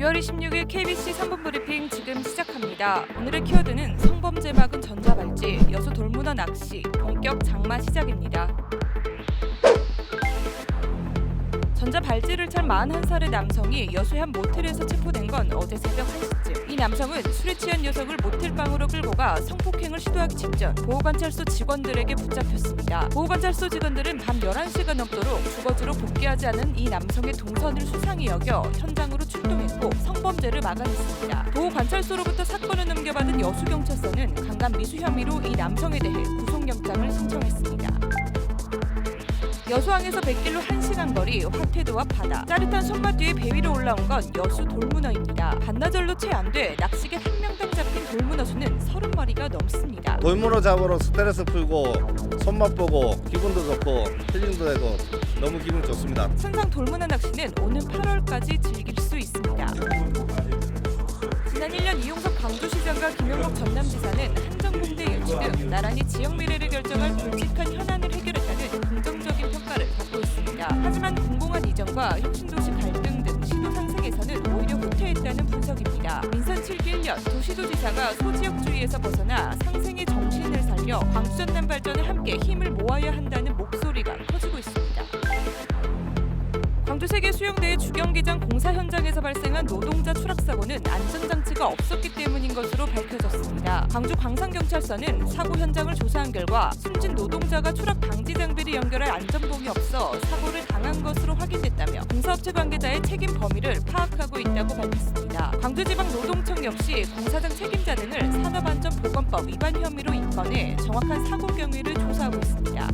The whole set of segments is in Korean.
6월 26일 KBC 3분 브리핑 지금 시작합니다. 오늘의 키워드는 성범죄 막은 전자발찌, 여수 돌문어 낚시, 본격 장마 시작입니다. 전자발찌를 찬 41살의 남성이 여수의 한 모텔에서 체포된 건 어제 새벽 1시쯤. 이 남성은 술에 취한 녀석을 모텔방으로 끌고 가 성폭행을 시도하기 직전 보호관찰소 직원들에게 붙잡혔습니다. 보호관찰소 직원들은 밤 11시가 넘도록 주거지로 복귀하지 않은 이 남성의 동선을 수상히 여겨 현장으로 출동했고 성범죄를 막아냈습니다. 보호관찰소로부터 사건을 넘겨받은 여수경찰서는 강간 미수 혐의로 이 남성에 대해 구속영장을 신청했습니다. 여수항에서 100길로 1시간 거리 화태도와 바다. 짜릿한 손맛 뒤에 배 위로 올라온 건 여수 돌문어입니다. 반나절로 채 안 돼 낚시계 한 명당 잡힌 돌문어 수는 30마리가 넘습니다. 돌문어 잡으러 스트레스 풀고 손맛 보고 기분도 좋고 힐링도 되고 너무 기분 좋습니다. 선상 돌문어 낚시는 오는 8월까지 즐길 수 있습니다. 지난 1년 이용석 광주시장과 김용록 전남지사는 한정봉대 유치 등 나란히 지역 미래를 결정할 굵직 이전과 혁신도시 갈등 등 신도 상승에서는 오히려 후퇴했다는 분석입니다. 민선 7기 1년 도시도지사가 소지역주의에서 벗어나 상생의 정신을 살려 광주 전남 발전에 함께 힘을 모아야 한다는 목소리가 커지고 있습니다. 광주 세계 수영대회 주경기장 공사 현장에서 발생한 노동자 추락 사고는 안전장치가 없었기 때문인 것으로 밝혀졌습니다. 광주 광산경찰서는 사고 현장을 조사한 결과 숨진 노동자가 추락 방지 장비를 연결할 안전봉이 없어 사고를 당한 것으로 확인됐다며 공사업체 관계자의 책임 범위를 파악하고 있다고 밝혔습니다. 광주지방노동청 역시 공사장 책임자 등을 산업안전보건법 위반 혐의로 입건해 정확한 사고 경위를 조사하고 있습니다.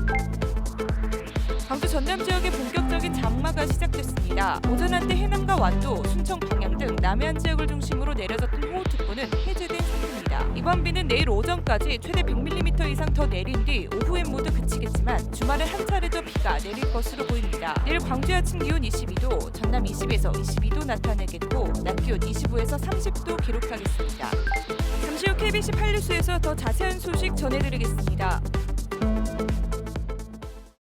광주 전남 지역의 본격 적인 장마가 시작됐습니다. 오전 한때 해남과 완도, 순청 방향 등 남해안 지역을 중심으로 내려졌던 호우특보는 해제된 상태입니다. 이번 비는 내일 오전까지 최대 100mm 이상 더 내린 뒤 오후엔 모두 그치겠지만 주말에 한 차례 더 비가 내릴 것으로 보입니다. 내일 광주 아침 기온 22도, 전남 20에서 22도 나타내겠고 낮 기온 25에서 30도 기록하겠습니다. 잠시 후 KBC 8뉴스에서 더 자세한 소식 전해드리겠습니다.